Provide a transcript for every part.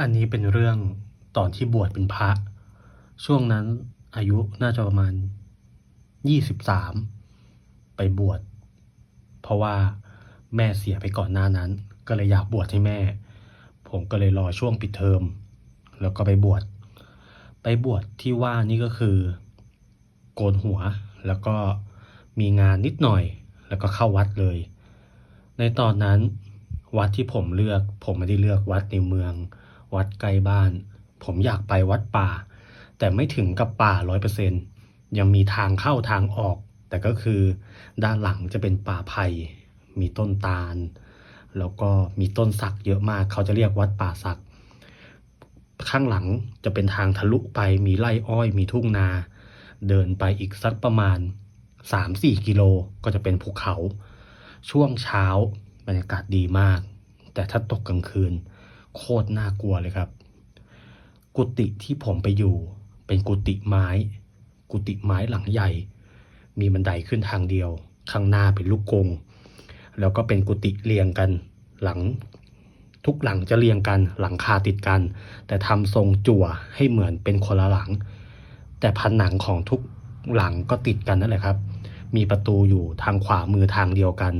อันนี้เป็นเรื่องตอนที่บวชเป็นพระ ช่วงนั้นอายุน่าจะประมาณยี่สิบสามไปบวช เพราะว่าแม่เสียไปก่อนหน้านั้น ก็เลยอยากบวชให้แม่ ผมก็เลยรอช่วงปิดเทอม แล้วก็ไปบวช ไปบวชที่ว่านี่ก็คือ โกนหัวแล้วก็มีงานนิดหน่อย แล้วก็เข้าวัดเลย ในตอนนั้นวัดที่ผมเลือก ผมไม่ได้เลือกวัดในเมือง วัดใกล้บ้าน ผมอยากไปวัดป่า แต่ไม่ถึงกับป่าร้อยเปอร์เซ็นยังมีทางเข้าทางออก แต่ก็คือด้านหลังจะเป็นป่าไผ่มีต้นตาล แล้วก็มีต้นสักเยอะมาก เขาจะเรียกวัดป่าสัก ข้างหลังจะเป็นทางทะลุไปมีไร่อ้อยมีทุ่งนา เดินไปอีกสักประมาณ 3-4 กิโลก็จะเป็นภูเขา ช่วงเช้าบรรยากาศดีมาก แต่ถ้าตกกลางคืน โคตรน่ากลัวเลยครับ กุฏิที่ผมไปอยู่ เป็นกุฏิไม้ กุฏิไม้หลังใหญ่ มีบันไดขึ้นทางเดียว ข้างหน้าเป็นลูกกง แล้วก็เป็นกุฏิเรียงกัน หลังทุกหลังจะเรียงกันหลังคาติดกัน แต่ทำทรงจั่วให้เหมือนเป็นคนละหลัง แต่ผนังของทุกหลังก็ติดกันนั่นแหละครับ มีประตูอยู่ทางขวามือทางเดียวกัน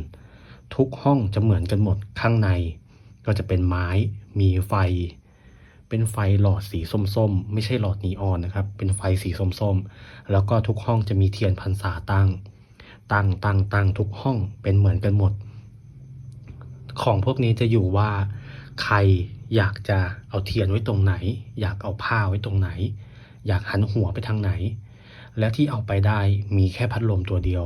ทุกห้องจะเหมือนกันหมดข้างใน ก็จะเป็นไม้ มีไฟ เป็นไฟหลอดสีส้มๆ ไม่ใช่หลอดนีออนนะครับ เป็นไฟสีส้มๆ แล้วก็ทุกห้องจะมีเทียนพรรษาตั้ง ตั้งตั้งตั้งทุกห้องเป็นเหมือนกันหมด ของพวกนี้จะอยู่ว่า ใครอยากจะเอาเทียนไว้ตรงไหน อยากเอาผ้าไว้ตรงไหน อยากหันหัวไปทางไหน และที่เอาไปได้มีแค่พัดลมตัวเดียว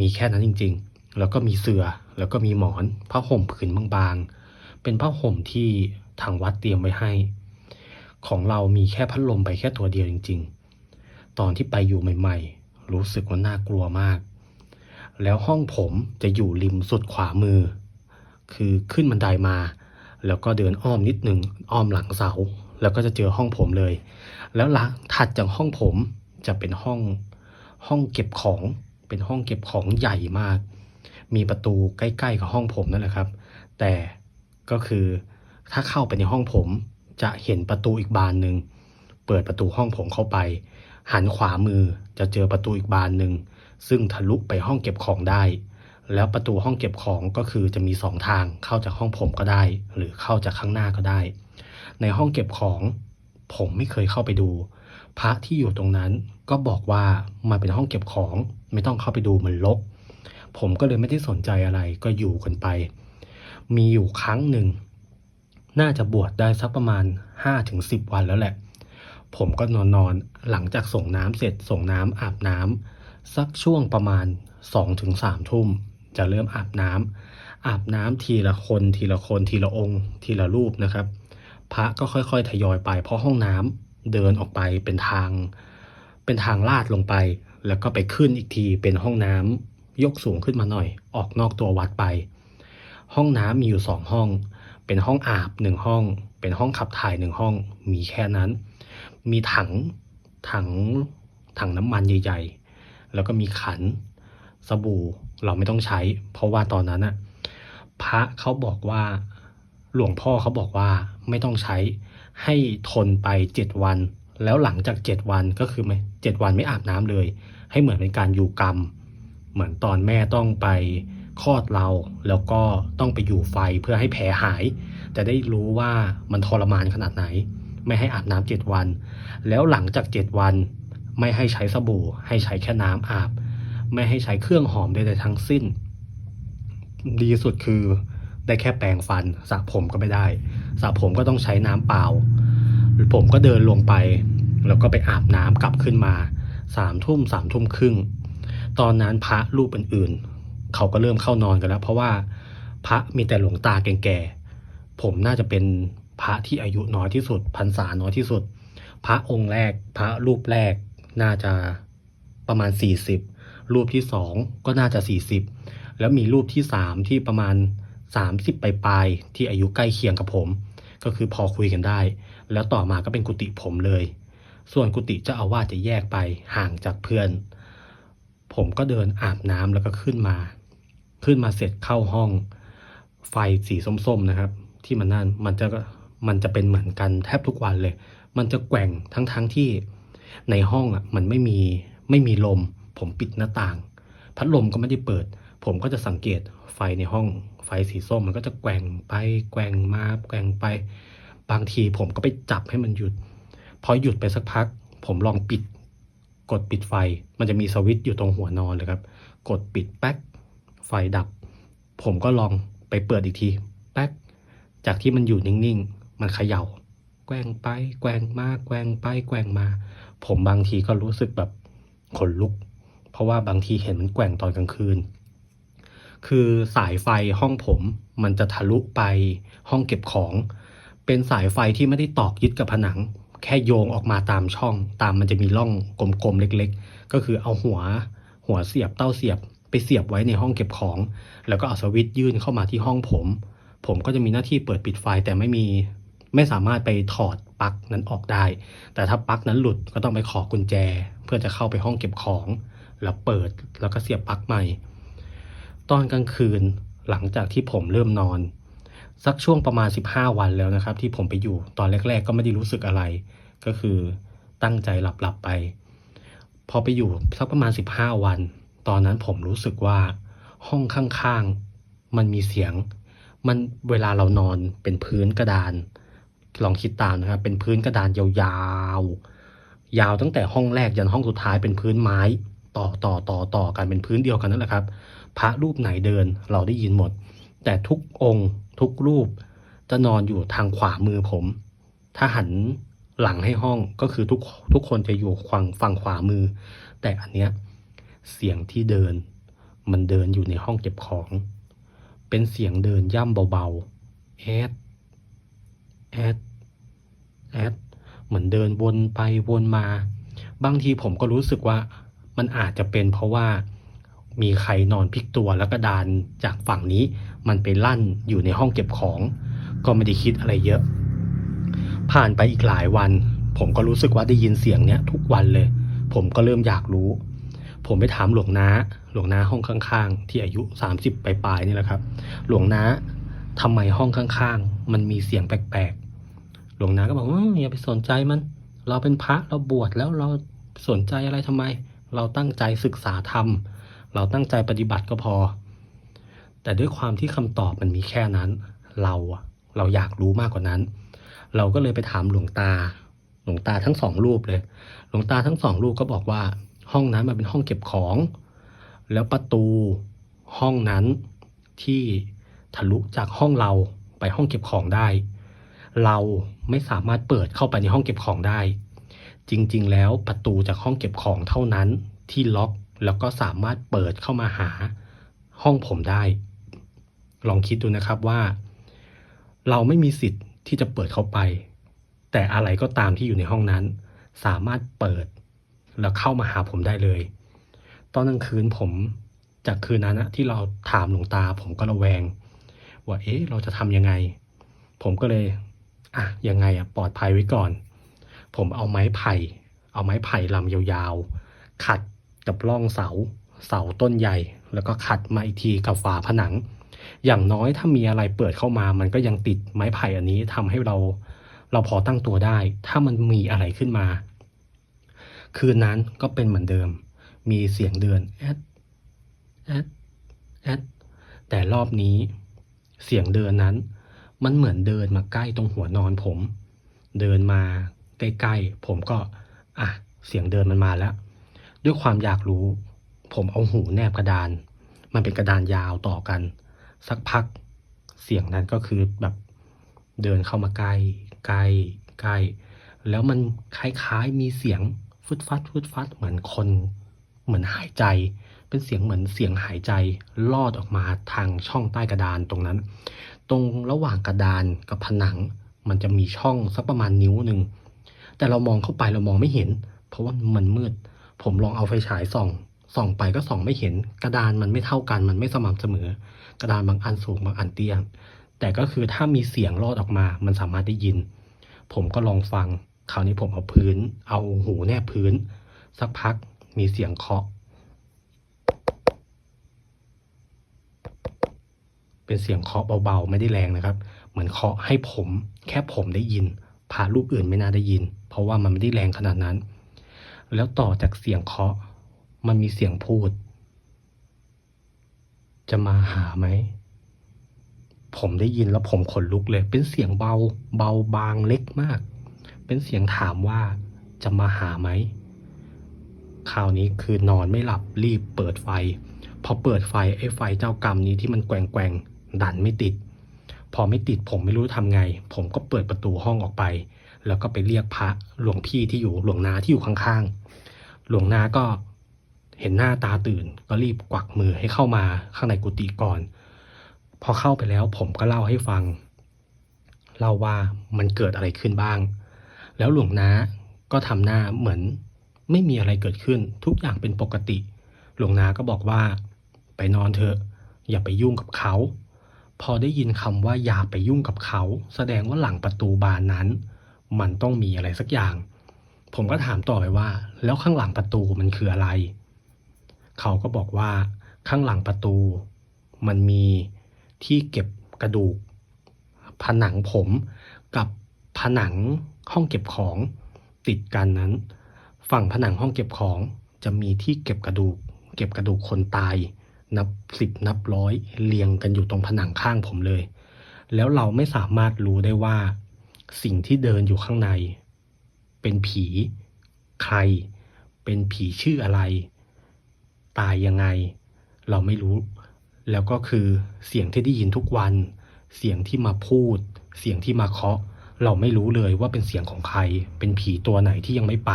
มีแค่นั้นจริงๆ แล้วก็มีเสือ่อแล้วก็มีหมอนผ้าห่มผืนบางๆ เป็นผ้าห่มที่ทางวัดเตรียมไว้ให้ ของเรามีแค่พัดลมไปแค่ตัวเดียวจริง ๆ ตอนที่ไปอยู่ใหม่ ๆ รู้สึกว่าน่ากลัวมาก แล้วห้องผมจะอยู่ริมสุดขวามือ คือขึ้นบันไดมา แล้วก็เดินอ้อมนิดหนึ่งอ้อมหลังเสา แล้วก็จะเจอห้องผมเลย แล้วหลังถัดจากห้องผมจะเป็นห้องห้องเก็บของเป็นห้องเก็บของใหญ่มาก มีประตูใกล้ๆกับห้องผมนั่นแหละครับ แต่ ก็คือถ้าเข้าไปในห้องผมจะเห็นประตูอีกบานหนึ่งเปิดประตูห้องผมเข้าไป หันขวามือจะเจอประตูอีกบานหนึ่งซึ่งทะลุไปห้องเก็บของได้ แล้วประตูห้องเก็บของก็คือจะมีสองทางเข้าจากห้องผมก็ได้ หรือเข้าจากข้างหน้าก็ได้ ในห้องเก็บของผมไม่เคยเข้าไปดู พระที่อยู่ตรงนั้นก็บอกว่ามันเป็นห้องเก็บของไม่ต้องเข้าไปดูมันรกผมก็เลยไม่ได้สนใจอะไรก็อยู่กันไป มีอยู่ครั้งหนึ่ง น่าจะบวชได้สักประมาณ 5-10ถึงวันแล้วแหละ ผมก็นอนนอนหลังจากส่งน้ำเสร็จส่งน้ำอาบน้ำสักช่วงประมาณ 2-3ถึงทุ่ม จะเริ่มอาบน้ำอาบน้ำทีละคนทีละคนทีละองค์ ทีละรูปนะครับ พระก็ค่อยๆ ทยอยไป เพราะห้องน้ำเดินออกไปเป็นทาง เป็นทางลาดลงไป แล้วก็ไปขึ้นอีกทีเป็นห้องน้ำยกสูงขึ้นมาหน่อย ออกนอกตัววัดไป ห้องน้ำมีอยู่สองห้อง เป็นห้องอาบหนึ่งห้อง เป็นห้องขับถ่ายหนึ่งห้อง มีแค่นั้น มีถังถังถังน้ำมันใหญ่ ๆ แล้วก็มีขันสบู่เราไม่ต้องใช้ เพราะว่าตอนนั้นน่ะพระเขาบอกว่าหลวงพ่อเขาบอกว่าไม่ต้องใช้ให้ทนไปเจ็ดวัน แล้วหลังจากเจ็ดวันก็คือไม่เจ็ดวันไม่อาบน้ำเลย ให้เหมือนเป็นการอยู่กรรม เหมือนตอนแม่ต้องไป คลอดเรา แล้วก็ต้องไปอยู่ไฟเพื่อให้แผลหาย จะได้รู้ว่ามันทรมานขนาดไหน ไม่ให้อาบน้ำเจ็ดวัน แล้วหลังจากเจ็ดวัน ไม่ให้ใช้สบู่ ให้ใช้แค่น้ำอาบ ไม่ให้ใช้เครื่องหอมใดๆทั้งสิ้น ดีสุดคือได้แค่แปรงฟันสระผมก็ไม่ได้สระผมก็ต้องใช้น้ำเปล่า ผมก็เดินลงไป แล้วก็ไปอาบน้ำกลับขึ้นมาสามทุ่มสามทุ่มครึ่ง ตอนนั้นพระรูปอื่นๆ เขาก็เริ่มเข้านอนกันแล้ว เพราะว่าพระมีแต่หลวงตาแก่ๆผมน่าจะเป็นพระที่อายุน้อยที่สุดพรรษาน้อยที่สุด พระองค์แรก พระรูปแรกน่าจะประมาณ 40 รูปที่สองก็น่าจะ 40 แล้วมีรูปที่สามที่ประมาณ 30ปลายๆที่อายุใกล้เคียงกับผม ก็คือพอคุยกันได้ แล้วต่อมาก็เป็นกุฏิผมเลย ส่วนกุฏิเจ้าอาวาสจะแยกไปห่างจากเพื่อน ผมก็เดินอาบน้ำแล้วก็ขึ้นมา ขึ้นมาเสร็จเข้าห้องไฟสีส้มๆนะครับ ที่มันนั่นมันจะมันจะเป็นเหมือนกันแทบทุกวันเลย มันจะแกว่งทั้งๆทที่ในห้องอะมันไม่มีไม่มีลม ผมปิดหน้าต่าง พัดลมก็ไม่ได้เปิด ผมก็จะสังเกตไฟในห้องไฟสีส้มมันก็จะแกว่งไปแกว่งมาแกว่งไป บางทีผมก็ไปจับให้มันหยุด พอหยุดไปสักพัก ผมลองปิด กดปิดไฟ มันจะมีสวิตช์อยู่ตรงหัวนอนเลยครับ กดปิดแป๊ก ไฟดับ ผมก็ลองไปเปิดอีกทีแป๊กจากที่มันอยู่นิ่งๆ มันเขย่า แกว่งไป แกว่งมา แกว่งไป แกว่งมา ผมบางทีก็รู้สึกแบบขนลุก เพราะว่าบางทีเห็นมันแกว่งตอนกลางคืน คือสายไฟห้องผมมันจะทะลุไปห้องเก็บของ เป็นสายไฟที่ไม่ได้ตอกยึดกับผนัง แค่โยงออกมาตามช่อง ตามมันจะมีร่องกลมๆเล็ก ๆ ก็คือเอาหัวหัวเสียบเต้าเสียบ ไปเสียบไว้ในห้องเก็บของ แล้วก็เอาสวิตช์ยื่นเข้ามาที่ห้องผม ผมก็จะมีหน้าที่เปิดปิดไฟแต่ไม่มีไม่สามารถไปถอดปลั๊กนั้นออกได้ แต่ถ้าปลั๊กนั้นหลุดก็ต้องไปขอกุญแจ เพื่อจะเข้าไปห้องเก็บของ แล้วเปิดแล้วก็เสียบปลั๊กใหม่ ตอนกลางคืนหลังจากที่ผมเริ่มนอน สักช่วงประมาณ 15 วันแล้วนะครับ ที่ผมไปอยู่ตอนแรก ๆ ก็ไม่ได้รู้สึกอะไร ก็คือตั้งใจหลับๆไป พอไปอยู่สักประมาณ 15 วัน ตอนนั้นผมรู้สึกว่าห้องข้างๆ มันมีเสียง มันเวลาเรานอนเป็นพื้นกระดาน ลองคิดตามนะครับ เป็นพื้นกระดานยาวๆ ยาวตั้งแต่ห้องแรกยันห้องสุดท้ายเป็นพื้นไม้ ต่อต่อต่อต่อกันเป็นพื้นเดียวกันนั่นแหละครับ พระรูปไหนเดินเราได้ยินหมด แต่ทุกองค์ทุกรูปจะนอนอยู่ทางขวามือผม ถ้าหันหลังให้ห้องก็คือทุกทุกคนจะอยู่ฝั่งฝั่งขวามือ แต่อันเนี้ย เสียงที่เดิน มันเดินอยู่ในห้องเก็บของ เป็นเสียงเดินย่ำเบาๆ แอด แอด แอด เหมือนเดินวนไปวนมา บางทีผมก็รู้สึกว่ามันอาจจะเป็นเพราะว่ามีใครนอนพลิกตัวแล้วก็ดานจากฝั่งนี้มันไปลั่นอยู่ในห้องเก็บของ ก็ไม่ได้คิดอะไรเยอะ ผ่านไปอีกหลายวัน ผมก็รู้สึกว่าได้ยินเสียงเนี้ยทุกวันเลย ผมก็เริ่มอยากรู้ ผมไปถามหลวงนาหลวงนาห้องข้าง ๆ ที่อายุ 30ปลายๆนี่แหละครับ หลวงนาทำไมห้องข้าง ๆ มันมีเสียงแปลกๆ หลวงนาก็บอกว่าอย่าไปสนใจมัน เราเป็นพระเราบวชแล้วเราสนใจอะไรทำไม เราตั้งใจศึกษาธรรม เราตั้งใจปฏิบัติก็พอ แต่ด้วยความที่คำตอบมันมีแค่นั้น เราเราอยากรู้มากกว่านั้น เราก็เลยไปถามหลวงตา หลวงตาทั้งสองรูปเลย หลวงตาทั้งสองรูปก็บอกว่า ห้องนั้นมันเป็นห้องเก็บของ แล้วประตูห้องนั้นที่ทะลุจากห้องเราไปห้องเก็บของได้ เราไม่สามารถเปิดเข้าไปในห้องเก็บของได้ จริงๆ แล้วประตูจากห้องเก็บของเท่านั้นที่ล็อกแล้วก็สามารถเปิดเข้ามาหาห้องผมได้ ลองคิดดูนะครับว่า เราไม่มีสิทธิ์ที่จะเปิดเข้าไป แต่อะไรก็ตามที่อยู่ในห้องนั้น สามารถเปิด แล้วเข้ามาหาผมได้เลย ตอนกลางคืนผมจากคืนนั้นนะที่เราถามหลวงตา ผมก็ระแวง ว่าเอ๊ะเราจะทำยังไง ผมก็เลยอะยังไงอะปลอดภัยไว้ก่อน ผมเอาไม้ไผ่ เอาไม้ไผ่ลำยาวๆ ขัดกับร่องเสา เสาต้นใหญ่ แล้วก็ขัดมาอีกทีกับฝาผนัง อย่างน้อยถ้ามีอะไรเปิดเข้ามา มันก็ยังติดไม้ไผ่อันนี้ทำให้เรา เราพอตั้งตัวได้ ถ้ามันมีอะไรขึ้นมา คืนนั้นก็เป็นเหมือนเดิม มีเสียงเดินแอดแอดแอดแต่รอบนี้ เสียงเดินนั้น มันเหมือนเดินมาใกล้ตรงหัวนอนผม เดินมาใกล้ๆผมก็ อะ เสียงเดินมันมาแล้ว ด้วยความอยากรู้ ผมเอาหูแนบกระดาน มันเป็นกระดานยาวต่อกัน สักพัก เสียงนั้นก็คือแบบเดินเข้ามาใกล้ใกล้ใกล้แล้วมันคล้ายๆมีเสียง ฟึดฟัดฟึดฟัดเหมือนคน เหมือนหายใจ เป็นเสียงเหมือนเสียงหายใจลอดออกมาทางช่องใต้กระดานตรงนั้น ตรงระหว่างกระดานกับผนัง มันจะมีช่องสักประมาณนิ้วหนึ่งแต่เรามองเข้าไปเรามองไม่เห็น เพราะว่ามันมืด ผมลองเอาไฟฉายส่องส่องไปก็ส่องไม่เห็น กระดานมันไม่เท่ากันมันไม่สม่ำเสมอ กระดานบางอันสูงบางอันเตี้ยแต่ก็คือถ้ามีเสียงลอดออกมา มันสามารถได้ยิน ผมก็ลองฟัง คราวนี้ผมเอาพื้น เอาหูแนบพื้น สักพักมีเสียงเคาะ เป็นเสียงเคาะเบาๆ ไม่ได้แรงนะครับ เหมือนเคาะให้ผม แค่ผมได้ยินพระรูปอื่นไม่น่าได้ยิน เพราะว่ามันไม่ได้แรงขนาดนั้น แล้วต่อจากเสียงเคาะ มันมีเสียงพูด จะมาหาไหมผมได้ยินแล้วผมขนลุกเลย เป็นเสียงเบา เบาบางเล็กมาก เป็นเสียงถามว่าจะมาหาไหมคราวนี้คือนอนไม่หลับรีบเปิดไฟ พอเปิดไฟไอ้ไฟเจ้ากรรมนี้ที่มันแกว่งแกว่งดันไม่ติด พอไม่ติดผมไม่รู้ทำไง ผมก็เปิดประตูห้องออกไป แล้วก็ไปเรียกพระหลวงพี่ที่อยู่หลวงนาที่อยู่ข้างๆ หลวงนาก็เห็นหน้าตาตื่น ก็รีบกวักมือให้เข้ามาข้างในกุฏิก่อน พอเข้าไปแล้วผมก็เล่าให้ฟัง เล่าว่ามันเกิดอะไรขึ้นบ้าง แล้วหลวงนาก็ทำหน้าเหมือนไม่มีอะไรเกิดขึ้น ทุกอย่างเป็นปกติ หลวงนาก็บอกว่า ไปนอนเถอะ อย่าไปยุ่งกับเขา พอได้ยินคำว่าอย่าไปยุ่งกับเขา แสดงว่าหลังประตูบานนั้น มันต้องมีอะไรสักอย่าง ผมก็ถามต่อไปว่า แล้วข้างหลังประตูมันคืออะไร เขาก็บอกว่า ข้างหลังประตู มันมีที่เก็บกระดูก ผนังผมกับผนัง ห้องเก็บของ ติดกันนั้น ฝั่งผนังห้องเก็บของจะมีที่เก็บกระดูก เก็บกระดูกคนตาย นับสิบนับร้อยเรียงกันอยู่ตรงผนังข้างผมเลย แล้วเราไม่สามารถรู้ได้ว่า สิ่งที่เดินอยู่ข้างใน เป็นผี ใคร เป็นผีชื่ออะไร ตายยังไง เราไม่รู้ แล้วก็คือเสียงที่ได้ยินทุกวัน เสียงที่มาพูด เสียงที่มาเคาะ เราไม่รู้เลยว่าเป็นเสียงของใคร เป็นผีตัวไหนที่ยังไม่ไป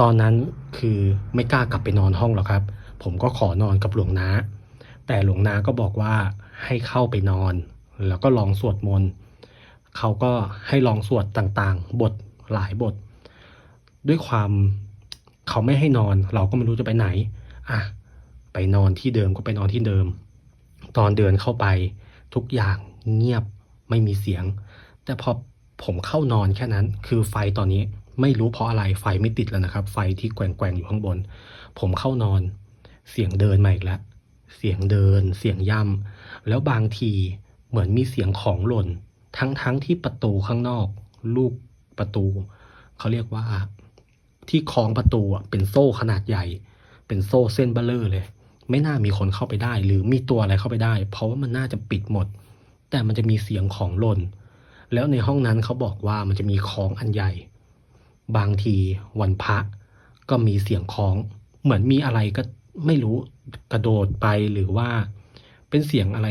ตอนนั้นคือไม่กล้ากลับไปนอนห้องหรอกครับ ผมก็ขอนอนกับหลวงนาแต่หลวงนาก็บอกว่าให้เข้าไปนอน แล้วก็ลองสวดมนต์เขาก็ให้ลองสวดต่างๆ บทหลายบท ด้วยความเขาไม่ให้นอน เราก็ไม่รู้จะไปไหนอะไปนอนที่เดิมก็ไปนอนที่เดิม ตอนเดินเข้าไปทุกอย่างเงียบไม่มีเสียง แต่พอผมเข้านอนแค่นั้น คือไฟตอนนี้ไม่รู้เพราะอะไรไฟไม่ติดแล้วนะครับ ไฟที่แกว่งๆอยู่ข้างบน ผมเข้านอน เสียงเดินมาอีกแล้ว เสียงเดิน เสียงย่ำแล้วบางทีเหมือนมีเสียงของหล่น ทั้งๆที่ประตูข้างนอก ลูกประตู เขาเรียกว่า ที่คล้องประตูเป็นโซ่ขนาดใหญ่ เป็นโซ่เส้นเบลเลอร์เลย ไม่น่ามีคนเข้าไปได้ หรือมีตัวอะไรเข้าไปได้ เพราะว่ามันน่าจะปิดหมด แต่มันจะมีเสียงของหล่น แล้วในห้องนั้นเขาบอกว่ามันจะมีของอันใหญ่ บางทีวันพระก็มีเสียงของ เหมือนมีอะไรก็ไม่รู้กระโดดไปหรือว่า เป็นเสียงอะไร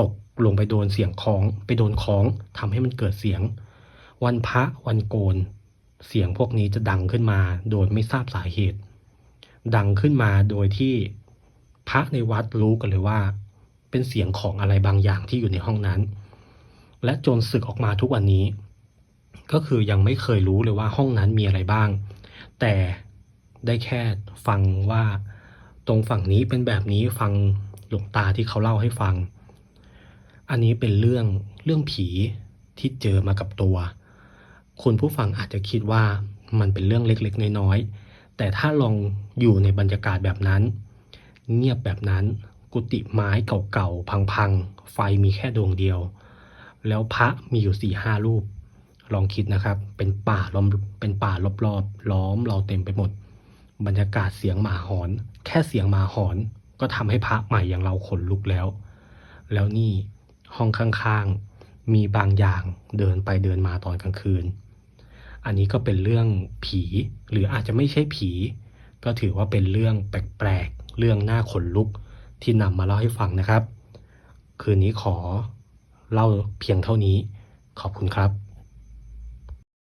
ตกลงไปโดนเสียงของ ไปโดนของทำให้มันเกิดเสียง วันพระวันโกน เสียงพวกนี้จะดังขึ้นมา โดยไม่ทราบสาเหตุ ดังขึ้นมาโดยที่พระในวัดรู้กันเลยว่า เป็นเสียงของอะไรบางอย่างที่อยู่ในห้องนั้น และจนศึกออกมาทุกวันนี้ ก็คือยังไม่เคยรู้เลยว่าห้องนั้นมีอะไรบ้าง แต่ได้แค่ฟังว่า ตรงฝั่งนี้เป็นแบบนี้ฟังหลวงตาที่เขาเล่าให้ฟัง อันนี้เป็นเรื่องเรื่องผีที่เจอมากับตัว คุณผู้ฟังอาจจะคิดว่ามันเป็นเรื่องเล็กๆ น้อยๆ แต่ถ้าลองอยู่ในบรรยากาศแบบนั้น เงียบแบบนั้น กุฏิไม้เก่าๆ พังๆ ไฟมีแค่ดวงเดียว แล้วพระมีอยู่สี่ห้ารูป ลองคิดนะครับ เป็นป่าล้อมเป็นป่ารอบๆล้อมเราเต็มไปหมด บรรยากาศเสียงหมาหอน แค่เสียงหมาหอน ก็ทำให้พระใหม่อย่างเราขนลุกแล้ว แล้วนี่ห้องข้างๆ มีบางอย่างเดินไปเดินมาตอนกลางคืน อันนี้ก็เป็นเรื่องผี หรืออาจจะไม่ใช่ผี ก็ถือว่าเป็นเรื่องแปลกๆ เรื่องหน่าขนลุกที่นำมาเล่าให้ฟังนะครับ คืนนี้ขอ เล่าเพียงเท่านี้ ขอบคุณครับ